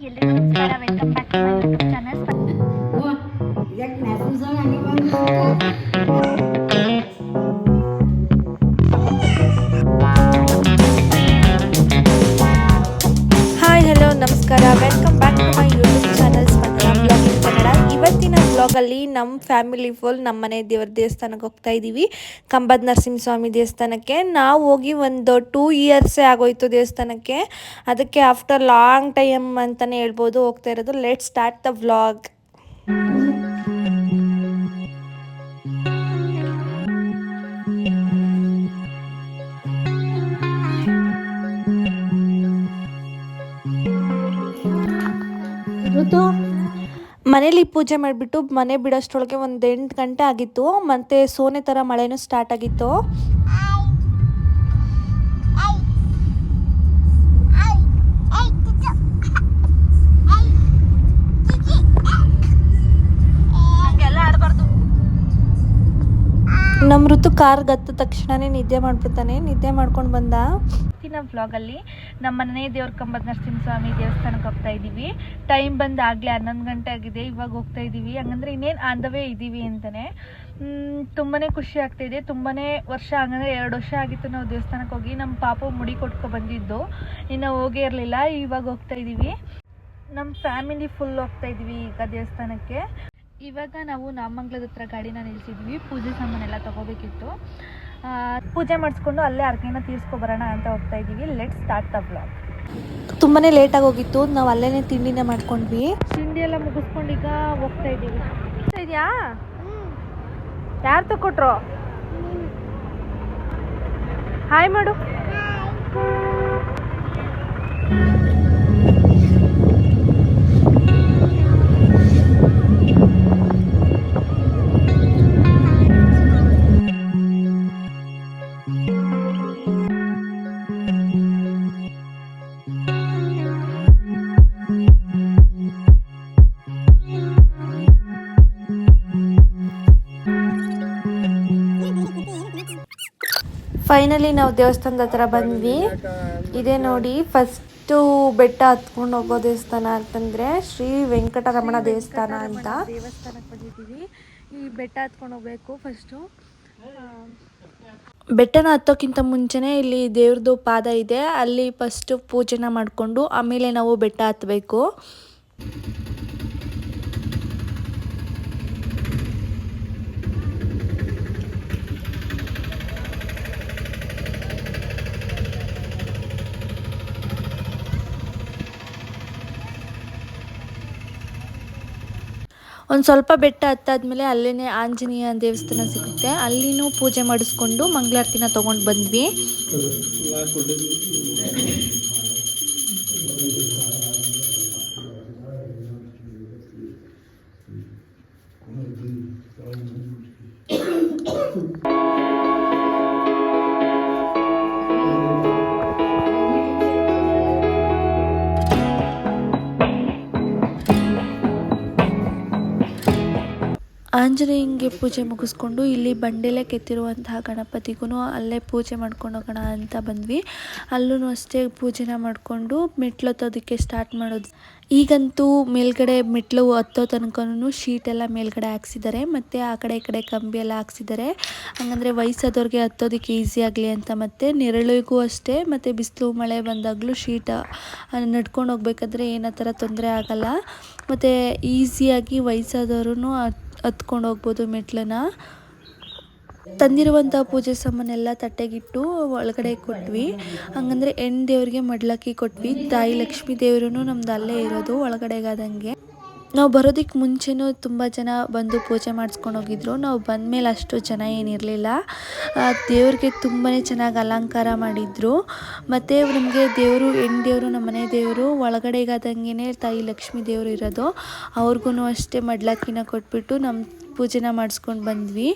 ಎಲ್ರಿಗೂ ನಮಸ್ಕಾರ ಬ್ಲಾಗಲ್ಲಿ ನಮ್ಮ ಫ್ಯಾಮಿಲಿ ಫುಲ್ ನಮ್ಮ ಮನೆ ದೇವ್ರ ದೇವಸ್ಥಾನಕ್ಕೆ ಹೋಗ್ತಾ ಇದ್ದೀವಿ. ಕಂಬದ ನರಸಿಂಹಸ್ವಾಮಿ ದೇವಸ್ಥಾನಕ್ಕೆ. ನಾವು ಹೋಗಿ ಒಂದು ಟೂ ಇಯರ್ಸೇ ಆಗೋಯ್ತು ದೇವಸ್ಥಾನಕ್ಕೆ. ಅದಕ್ಕೆ ಆಫ್ಟರ್ ಲಾಂಗ್ ಟೈಮ್ ಅಂತಲೇ ಹೇಳ್ಬೋದು ಹೋಗ್ತಾ ಇರೋದು. ಲೆಟ್ ಸ್ಟಾರ್ಟ್ ದ ವ್ಲಾಗ್ ಮನೇಲಿ ಪೂಜೆ ಮಾಡಿಬಿಟ್ಟು ಮನೆ ಬಿಡೋಷ್ಟರೊಳಗೆ ಒಂದು ಎಂಟು ಗಂಟೆ ಆಗಿತ್ತು, ಮತ್ತು ಸೋನೆ ಥರ ಮಳೆನೂ ಸ್ಟಾರ್ಟ್ ಆಗಿತ್ತು. ಋತು ಕಾರ್ ಗತ್ತ ತಕ್ಷಣನೇ ನಿದ್ದೆ ಮಾಡ್ಬಿಡ್ತಾನೆ. ನಿದ್ದೆ ಮಾಡ್ಕೊಂಡು ಬಂದ. ಇವತ್ತಿನ ವ್ಲಾಗಲ್ಲಿ ನಮ್ಮ ಮನೆ ದೇವ್ರ ಕಂಬದ ನರಸಿಂಹಸ್ವಾಮಿ ದೇವಸ್ಥಾನಕ್ಕೆ ಹೋಗ್ತಾ ಇದ್ದೀವಿ. ಟೈಮ್ ಬಂದು ಹನ್ನೊಂದು ಗಂಟೆ ಆಗಿದೆ. ಇವಾಗ ಹೋಗ್ತಾ ಇದ್ದೀವಿ. ಹಂಗಂದ್ರೆ ಇನ್ನೇನು ಆನ್ ದ ವೇ ಇದ್ದೀವಿ ಅಂತಲೇ ತುಂಬಾ ಖುಷಿ ಆಗ್ತಾಯಿದೆ ತುಂಬಾ ವರ್ಷ, ಹಂಗಂದ್ರೆ ಎರಡು ವರ್ಷ ಆಗಿತ್ತು ನಾವು ದೇವಸ್ಥಾನಕ್ಕೆ ಹೋಗಿ. ನಮ್ಮ ಪಾಪ ಮುಡಿ ಕೊಟ್ಕೊ ಬಂದಿದ್ದು. ಇನ್ನು ಹೋಗೇ ಇರಲಿಲ್ಲ. ಇವಾಗ ಹೋಗ್ತಾ ಇದ್ದೀವಿ. ನಮ್ಮ ಫ್ಯಾಮಿಲಿ ಫುಲ್ ಹೋಗ್ತಾ ಇದ್ದೀವಿ ಈಗ ದೇವಸ್ಥಾನಕ್ಕೆ. ಇವಾಗ ನಾವು ನಾಮಂಗ್ಲದ ಹತ್ರ ಗಾಡಿನ ನಿಲ್ಸಿದ್ವಿ. ಪೂಜೆ ಸಾಮಾನೆಲ್ಲ ತಗೋಬೇಕಿತ್ತು. ಪೂಜೆ ಮಾಡಿಸ್ಕೊಂಡು ಅಲ್ಲೇ ಅರ್ಕೆನ ತೀರ್ಸ್ಕೊ ಬರೋಣ ಅಂತ ಹೋಗ್ತಾ ಇದ್ದೀವಿ ಲೆಟ್ ಸ್ಟಾರ್ಟ್ ದ ಬ್ಲಾಗ್ ತುಂಬಾ ಲೇಟಾಗಿ ಹೋಗಿತ್ತು ನಾವು ಅಲ್ಲೇ ತಿಂಡಿನ ಮಾಡ್ಕೊಂಡ್ವಿ. ತಿಂಡಿ ಎಲ್ಲ ಮುಗಿಸ್ಕೊಂಡು ಈಗ ಹೋಗ್ತಾ ಇದ್ದೀವಿ ಇದೆಯಾ? ಯಾರು ತಗೊಟ್ರು ಹಾಯ್ ಮಾಡು. ಫೈನಲಿ ನಾವು ದೇವಸ್ಥಾನದ ಹತ್ರ ಬಂದ್ವಿ. ಇದೇ ನೋಡಿ ಫಸ್ಟು ಬೆಟ್ಟ ಹತ್ಕೊಂಡು ಹೋಗೋ ದೇವಸ್ಥಾನ ಅಂತಂದ್ರೆ ಶ್ರೀ ವೆಂಕಟರಮಣ ದೇವಸ್ಥಾನ ಅಂತ. ದೇವಸ್ಥಾನಕ್ಕೆ ಬಂದಿದ್ದೀವಿ. ಈ ಬೆಟ್ಟ ಹತ್ಕೊಂಡು ಹೋಗ್ಬೇಕು ಫಸ್ಟು ಬೆಟ್ಟನ ಹತ್ತೋಕ್ಕಿಂತ ಮುಂಚೆನೇ ಇಲ್ಲಿ ದೇವ್ರದ್ದು ಪಾದ ಇದೆ. ಅಲ್ಲಿ ಫಸ್ಟು ಪೂಜೆನ ಮಾಡಿಕೊಂಡು ಆಮೇಲೆ ನಾವು ಬೆಟ್ಟ ಹತ್ತಬೇಕು ಒಂದು ಸ್ವಲ್ಪ ಬೆಟ್ಟ ಹತ್ತಾದ್ಮೇಲೆ ಅಲ್ಲೇ ಆಂಜನೇಯ ದೇವಸ್ಥಾನ ಸಿಗುತ್ತೆ. ಅಲ್ಲಿನೂ ಪೂಜೆ ಮಾಡಿಸ್ಕೊಂಡು ಮಂಗಳಾರತಿನ ತೊಗೊಂಡು ಬಂದ್ವಿ. ಆಂಜನೇಯಂಗೆ ಪೂಜೆ ಮುಗಿಸ್ಕೊಂಡು ಇಲ್ಲಿ ಬಂಡೆಲೆ ಕೆತ್ತಿರುವಂತಹ ಗಣಪತಿಗೂ ಅಲ್ಲೇ ಪೂಜೆ ಮಾಡ್ಕೊಂಡು ಹೋಗೋಣ ಅಂತ ಬಂದ್ವಿ. ಅಲ್ಲೂ ಅಷ್ಟೇ ಪೂಜೆನ ಮಾಡಿಕೊಂಡು ಮೆಟ್ಲು ಹತ್ತೋದಕ್ಕೆ ಸ್ಟಾರ್ಟ್ ಮಾಡೋದು. ಈಗಂತೂ ಮೇಲ್ಗಡೆ ಮೆಟ್ಲು ಹತ್ತೋ ತನಕನೂ ಶೀಟ್ ಎಲ್ಲ ಮೇಲ್ಗಡೆ ಹಾಕ್ಸಿದ್ದಾರೆ. ಮತ್ತು ಆ ಕಡೆ ಈ ಕಡೆ ಕಂಬಿ ಎಲ್ಲ ಹಾಕ್ಸಿದ್ದಾರೆ. ಹಂಗಂದರೆ ವಯಸ್ಸಾದವ್ರಿಗೆ ಹತ್ತೋದಕ್ಕೆ ಈಸಿ ಆಗಲಿ ಅಂತ ಮತ್ತು ನೆರಳಿಗೂ ಅಷ್ಟೇ, ಮತ್ತು ಬಿಸಿಲು ಮಳೆ ಬಂದಾಗಲೂ ಶೀಟ್ ನಡ್ಕೊಂಡು ಹೋಗ್ಬೇಕಾದ್ರೆ ಏನೋ ಥರ ತೊಂದರೆ ಆಗಲ್ಲ. ಮತ್ತು ಈಸಿಯಾಗಿ ವಯಸ್ಸಾದವರು ಹತ್ಕೊಂಡು ಹೋಗ್ಬೋದು ಮೆಟ್ಲನ್ನ. ತಂದಿರುವಂಥ ಪೂಜೆ ಸಾಮಾನೆಲ್ಲ ತಟ್ಟೆಗಿಟ್ಟು ಒಳಗಡೆ ಕೊಟ್ವಿ. ಹಂಗಂದ್ರೆ ಹೆಣ್ಣು ದೇವ್ರಿಗೆ ಮಡ್ಲಕ್ಕಿ ಕೊಟ್ವಿ. ತಾಯಿ ಲಕ್ಷ್ಮೀ ದೇವ್ರೂ ನಮ್ದು ಅಲ್ಲೇ ಇರೋದು, ಒಳಗಡೆಗಾದಂಗೆ. ನಾವು ಬರೋದಕ್ಕೆ ಮುಂಚೆನೂ ತುಂಬ ಜನ ಬಂದು ಪೂಜೆ ಮಾಡಿಸ್ಕೊಂಡು ಹೋಗಿದ್ರು. ನಾವು ಬಂದಮೇಲೆ ಅಷ್ಟು ಜನ ಏನಿರಲಿಲ್ಲ. ದೇವ್ರಿಗೆ ತುಂಬಾ ಚೆನ್ನಾಗಿ ಅಲಂಕಾರ ಮಾಡಿದ್ರು. ಮತ್ತು ನಮಗೆ ದೇವರು ಹೆಣ್ಣು ದೇವರು ನಮ್ಮ ಮನೆ ದೇವರು ಒಳಗಡೆಗಾದಂಗೆ ತಾಯಿ ಲಕ್ಷ್ಮೀ ದೇವರು ಇರೋದು. ಅವ್ರಿಗೂ ಅಷ್ಟೇ ಮಡ್ಲಕ್ಕಿನ ಕೊಟ್ಬಿಟ್ಟು ನಮ್ಮ ಪೂಜೆನ ಮಾಡಿಸ್ಕೊಂಡು ಬಂದ್ವಿ.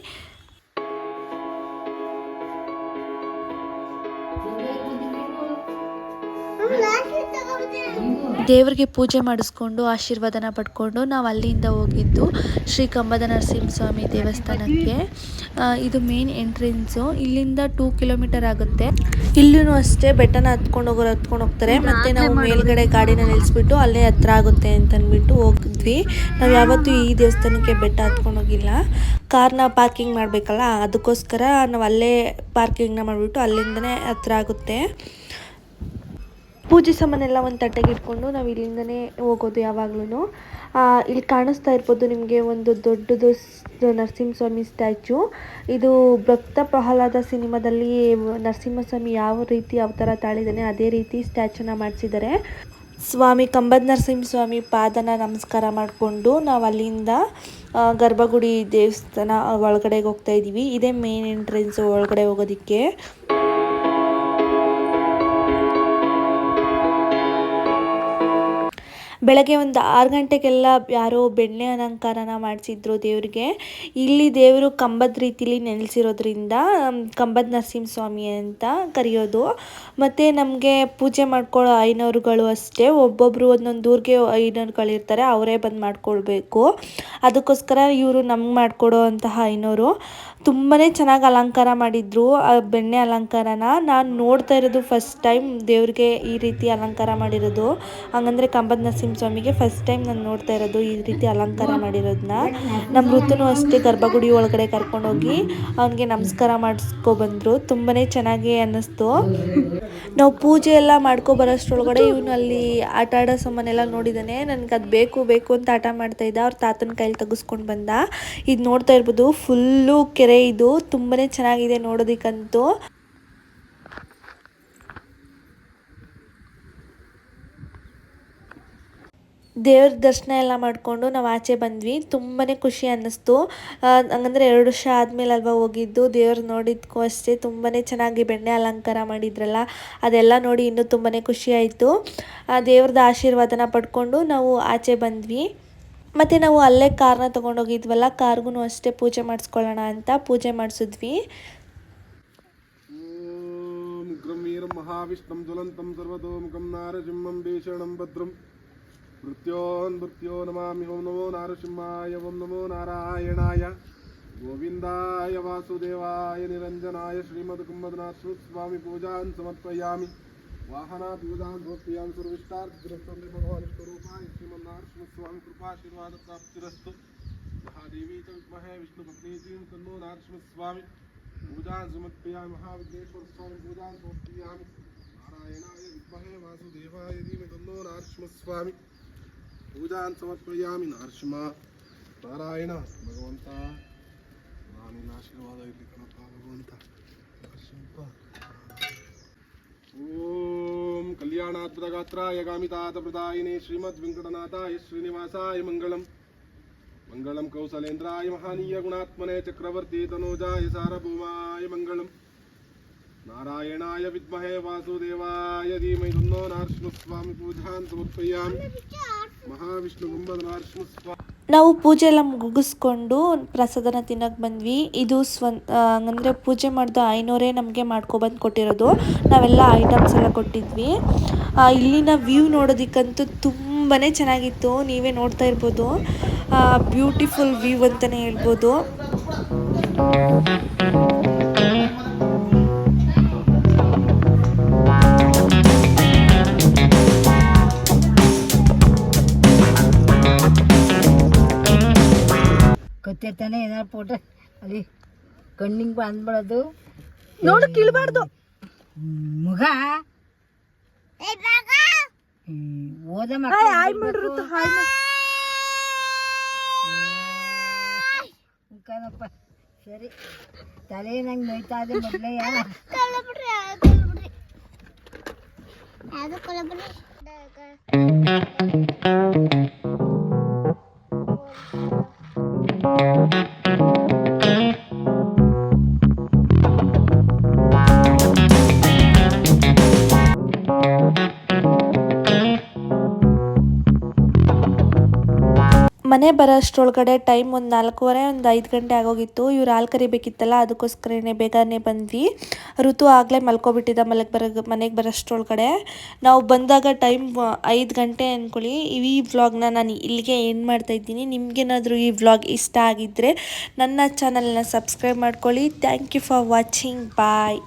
ದೇವರಿಗೆ ಪೂಜೆ ಮಾಡಿಸ್ಕೊಂಡು ಆಶೀರ್ವಾದನ ಪಡ್ಕೊಂಡು ನಾವು ಅಲ್ಲಿಂದ ಹೋಗಿದ್ದು ಶ್ರೀ ಕಂಬದ ನರಸಿಂಹಸ್ವಾಮಿ ದೇವಸ್ಥಾನಕ್ಕೆ. ಇದು ಮೇನ್ ಎಂಟ್ರೆನ್ಸು ಇಲ್ಲಿಂದ ಟೂ ಕಿಲೋಮೀಟರ್ ಆಗುತ್ತೆ. ಇಲ್ಲೂ ಅಷ್ಟೇ ಬೆಟ್ಟನ ಹತ್ಕೊಂಡು ಹೋಗೋರು ಹತ್ಕೊಂಡು ಹೋಗ್ತಾರೆ. ಮತ್ತೆ ನಾವು ಮೇಲ್ಗಡೆ ಗಾಡಿನ ನಿಲ್ಲಿಸ್ಬಿಟ್ಟು ಅಲ್ಲೇ ಹತ್ರ ಆಗುತ್ತೆ ಅಂತ ಅಂದ್ಬಿಟ್ಟು ಹೋಗಿದ್ವಿ. ನಾವು ಯಾವತ್ತೂ ಈ ದೇವಸ್ಥಾನಕ್ಕೆ ಬೆಟ್ಟ ಹತ್ಕೊಂಡು ಹೋಗಿಲ್ಲ. ಕಾರ್ನ ಪಾರ್ಕಿಂಗ್ ಮಾಡಬೇಕಲ್ಲ ಅದಕ್ಕೋಸ್ಕರ ನಾವು ಅಲ್ಲೇ ಪಾರ್ಕಿಂಗ್ನ ಮಾಡಿಬಿಟ್ಟು ಅಲ್ಲಿಂದನೇ ಹತ್ರ ಆಗುತ್ತೆ. ಪೂಜೆ ಸಾಮಾನೆಲ್ಲ ಒಂದು ತಟ್ಟೆಗೆ ಇಟ್ಕೊಂಡು ನಾವು ಇಲ್ಲಿಂದನೇ ಹೋಗೋದು ಯಾವಾಗ್ಲೂ ಇಲ್ಲಿ ಕಾಣಿಸ್ತಾ ಇರ್ಬೋದು ನಿಮಗೆ ಒಂದು ದೊಡ್ಡದು ನರಸಿಂಹಸ್ವಾಮಿ ಸ್ಟ್ಯಾಚು. ಇದು ಭಕ್ತ ಪ್ರಹ್ಲಾದ ಸಿನಿಮಾದಲ್ಲಿ ನರಸಿಂಹಸ್ವಾಮಿ ಯಾವ ರೀತಿ ಅವತಾರ ತಾಳಿದ್ದಾನೆ ಅದೇ ರೀತಿ ಸ್ಟ್ಯಾಚುನ ಮಾಡಿಸಿದ್ದಾರೆ ಸ್ವಾಮಿ ಕಂಬದ ನರಸಿಂಹಸ್ವಾಮಿ ಪಾದನ ನಮಸ್ಕಾರ ಮಾಡಿಕೊಂಡು ನಾವು ಅಲ್ಲಿಂದ ಗರ್ಭಗುಡಿ ದೇವಸ್ಥಾನ ಒಳಗಡೆಗೆ ಹೋಗ್ತಾ ಇದ್ದೀವಿ ಇದೇ ಮೇನ್ ಎಂಟ್ರೆನ್ಸು ಒಳಗಡೆ ಹೋಗೋದಕ್ಕೆ. ಬೆಳಗ್ಗೆ ಒಂದು ಆರು ಗಂಟೆಗೆಲ್ಲ ಯಾರೋ ಬೆಣ್ಣೆ ಅಲಂಕಾರನ ಮಾಡಿಸಿದ್ರು ದೇವರಿಗೆ. ಇಲ್ಲಿ ದೇವರು ಕಂಬದ ರೀತಿಲಿ ನೆಲೆಸಿರೋದ್ರಿಂದ ಕಂಬದ ನರಸಿಂಹಸ್ವಾಮಿ ಅಂತ ಕರೆಯೋದು. ಮತ್ತು ನಮಗೆ ಪೂಜೆ ಮಾಡ್ಕೊಳ್ಳೋ ಐನೋರುಗಳು ಅಷ್ಟೇ ಒಬ್ಬೊಬ್ಬರು ಒಂದೊಂದು ಊರಿಗೆ ಐನೋರುಗಳಿರ್ತಾರೆ ಅವರೇ ಬಂದು ಮಾಡ್ಕೊಳ್ಬೇಕು. ಅದಕ್ಕೋಸ್ಕರ ಇವರು ನಮ್ಗೆ ಮಾಡಿಕೊಡೋ ಅಂತಹ ಐನೋರು ತುಂಬಾ ಚೆನ್ನಾಗಿ ಅಲಂಕಾರ ಮಾಡಿದ್ರು, ಆ ಬೆಣ್ಣೆ ಅಲಂಕಾರನ. ನಾನು ನೋಡ್ತಾ ಇರೋದು ಫಸ್ಟ್ ಟೈಮ್ ದೇವ್ರಿಗೆ ಈ ರೀತಿ ಅಲಂಕಾರ ಮಾಡಿರೋದು. ಹಂಗಂದ್ರೆ ಕಂಬದ ನರಸಿಂಹಸ್ವಾಮಿಗೆ ಫಸ್ಟ್ ಟೈಮ್ ನಾನು ನೋಡ್ತಾ ಇರೋದು ಈ ರೀತಿ ಅಲಂಕಾರ ಮಾಡಿರೋದನ್ನ ನಮ್ಮ ಋತುನು ಅಷ್ಟೇ ಗರ್ಭಗುಡಿ ಒಳಗಡೆ ಕರ್ಕೊಂಡೋಗಿ ಅವನಿಗೆ ನಮಸ್ಕಾರ ಮಾಡಿಸ್ಕೊ ಬಂದರು. ತುಂಬಾ ಚೆನ್ನಾಗಿ ಅನ್ನಿಸ್ತು. ನಾವು ಪೂಜೆ ಎಲ್ಲ ಮಾಡ್ಕೊ ಬರೋಷ್ಟ್ರೊಳಗಡೆ ಇವನು ಅಲ್ಲಿ ಆಟ ಆಡೋ ಸಾಮಾನೆಲ್ಲ ನೋಡಿದ್ದಾನೆ ನನಗೆ ಅದು ಬೇಕು ಬೇಕು ಅಂತ ಆಟ ಮಾಡ್ತಾ ಇದ್ದ. ಅವ್ರ ತಾತನ ಕೈಲಿ ತೆಗೆಸ್ಕೊಂಡು ಬಂದ. ಇದು ನೋಡ್ತಾ ಇರ್ಬೋದು ಫುಲ್ಲು ಕೆರೆ ಇದು. ತುಂಬಾ ಚೆನ್ನಾಗಿದೆ ನೋಡೋದಕ್ಕಂತೂ. ದೇವ್ರ ದರ್ಶನ ಎಲ್ಲ ಮಾಡಿಕೊಂಡು ನಾವು ಆಚೆ ಬಂದ್ವಿ. ತುಂಬಾ ಖುಷಿ ಅನ್ನಿಸ್ತು. ಹಂಗಂದ್ರೆ ಎರಡು ವರ್ಷ ಆದಮೇಲೆ ಅಲ್ವಾ ಹೋಗಿದ್ದು. ದೇವ್ರು ನೋಡಿದ್ಕೂ ಅಷ್ಟೇ ತುಂಬಾ ಚೆನ್ನಾಗಿ ಬೆಣ್ಣೆ ಅಲಂಕಾರ ಮಾಡಿದ್ರಲ್ಲ, ಅದೆಲ್ಲ ನೋಡಿ ಇನ್ನೂ ತುಂಬಾ ಖುಷಿ ಆಯಿತು. ಆ, ದೇವ್ರದ ಆಶೀರ್ವಾದನ ಪಡ್ಕೊಂಡು ನಾವು ಆಚೆ ಬಂದ್ವಿ. ಮತ್ತು ನಾವು ಅಲ್ಲೇ ಕಾರ್ನ ತೊಗೊಂಡೋಗಿದ್ವಲ್ಲ ಕಾರ್ಗೂ ಅಷ್ಟೇ ಪೂಜೆ ಮಾಡಿಸ್ಕೊಳ್ಳೋಣ ಅಂತ ಪೂಜೆ ಮಾಡಿಸಿದ್ವಿ. ಮಹಾವಿಷ್ಣು ಜ್ವಲಂತಂ ಸರ್ವತೋಮುಖಂ ನಾರಸಿಂಹಂ ಭೀಷಣಂ ಭದ್ರಂ. మృత్యోన్మృత్యో నమామి ఓం నమో నారసింహాయ ఓం నమో నారాయణాయ గోవిందాయ వాసుదేవాయ నిరంజనాయ శ్రీమద్ కుంభదనాథ్ స్వామి పూజాన్ సమర్పయామి వాహనాత్ పూజాన్ సమర్పయామి సురవిష్టార్థం భగవాన్ స్వరూపాయ శ్రీమన్నారసింహ స్వామి కృపాశీర్వాద ప్రాప్తిరస్తు మహాదేవీ చ విద్మహే విష్ణుపత్నీజీం కన్నో నారసింహస్వామి పూజాం సమర్పయామి మహావిఘ్నేశ్వర స్వామి పూజాం సమర్పయామి నారాయణాయ విద్మహే వాసుదేవాయ ధీమహి కన్నో నారసింహస్వామి पूजां समर्पयामि ನರಸಿಂಹ ನಾರಾಯಣ ಭಗವಂತ ನಾನಿನ ಆಶೀರ್ವಾದ ಇರಲಿ ಕಣಪ್ಪ ಭಗವಂತ ನರಸಿಂಹ ಓಂ ಕಲ್ಯಾಣಾದ್ಭುತಗಾತ್ರಾಯ ಕಾಮಿತಾತಪ್ರದಾಯಿನೇ ಶ್ರೀಮದ್ ವೆಂಕಟನಾಥಾಯ ಶ್ರೀನಿವಾಸಾಯ ಮಂಗಳಂ मङ्गलं कौसलेन्द्राय महानीय गुणात्मने चक्रवर्ती तनोजाय सार्वभौमाय मङ्गलम् नारायणाय विद्महे वासुदेवाय धीमहि तन्नो नरसिंहस्वामी पूजां समर्पयामि महाविष्णुगुम्बदनरसिंहस्वामी ನಾವು ಪೂಜೆ ಎಲ್ಲ ಮುಗಿಸ್ಕೊಂಡು ಪ್ರಸಾದನ ತಿನ್ನೋಕೆ ಬಂದ್ವಿ. ಇದು ಸ್ವ ಅಂದರೆ ಪೂಜೆ ಮಾಡಿದ ಐನೂರೇ ನಮಗೆ ಮಾಡ್ಕೊಬಂದು ಕೊಟ್ಟಿರೋದು. ನಾವೆಲ್ಲ ಐಟಮ್ಸ್ ಎಲ್ಲ ಕೊಟ್ಟಿದ್ವಿ. ಇಲ್ಲಿನ ವ್ಯೂ ನೋಡೋದಿಕ್ಕಂತೂ ತುಂಬಾ ಚೆನ್ನಾಗಿತ್ತು. ನೀವೇ ನೋಡ್ತಾ ಇರ್ಬೋದು. ಬ್ಯೂಟಿಫುಲ್ ವ್ಯೂ ಅಂತಾನೆ ಹೇಳ್ಬೋದು. ಮತ್ತೆ ತಾನೇ ಏನಾರು ಫೋಟೋ ಅಲ್ಲಿ ಕಣ್ಣಿಂಗ್ ಬಂದ್ಬಿಡೋದು. ನೋಡು ಕೀಳ್ಬಾರ್ದು. ಮಗ. ಓದ ಮುಖನಪ್ಪ. ಸರಿ. ತಲೆ ನಂಗೆ ನೋಯ್ತಾ ಇದೆ ಮೊದಲೇ ಯಾರು? ಮನೆ ಬರೋ ಅಷ್ಟರೊಳಗಡೆ ಟೈಮ್ ಒಂದು ನಾಲ್ಕೂವರೆ, ಒಂದು ಐದು ಗಂಟೆ ಆಗೋಗಿತ್ತು. ಇವ್ರು ಹಾಲು ಕರಿಬೇಕಿತ್ತಲ್ಲ, ಅದಕ್ಕೋಸ್ಕರನೇ ಬೇಗನೆ ಬಂದ್ವಿ. ಋತು ಆಗಲೇ ಮಲ್ಕೊಬಿಟ್ಟಿದ್ದ ಮಲಗಿ ಬರೋ, ಮನೆಗೆ ಬರೋಷ್ಟರೊಳಗಡೆ. ನಾವು ಬಂದಾಗ ಟೈಮ್ ಐದು ಗಂಟೆ ಅಂದ್ಕೊಳ್ಳಿ ಈ ವ್ಲಾಗ್ನ ನಾನು ಇಲ್ಲಿಗೆ ಏನು ಮಾಡ್ತಾ ಇದ್ದೀನಿ. ನಿಮಗೇನಾದರೂ ಈ ವ್ಲಾಗ್ ಇಷ್ಟ ಆಗಿದ್ದರೆ ನನ್ನ ಚಾನಲ್ನ ಸಬ್ಸ್ಕ್ರೈಬ್ ಮಾಡ್ಕೊಳ್ಳಿ. Thank you for watching. Bye.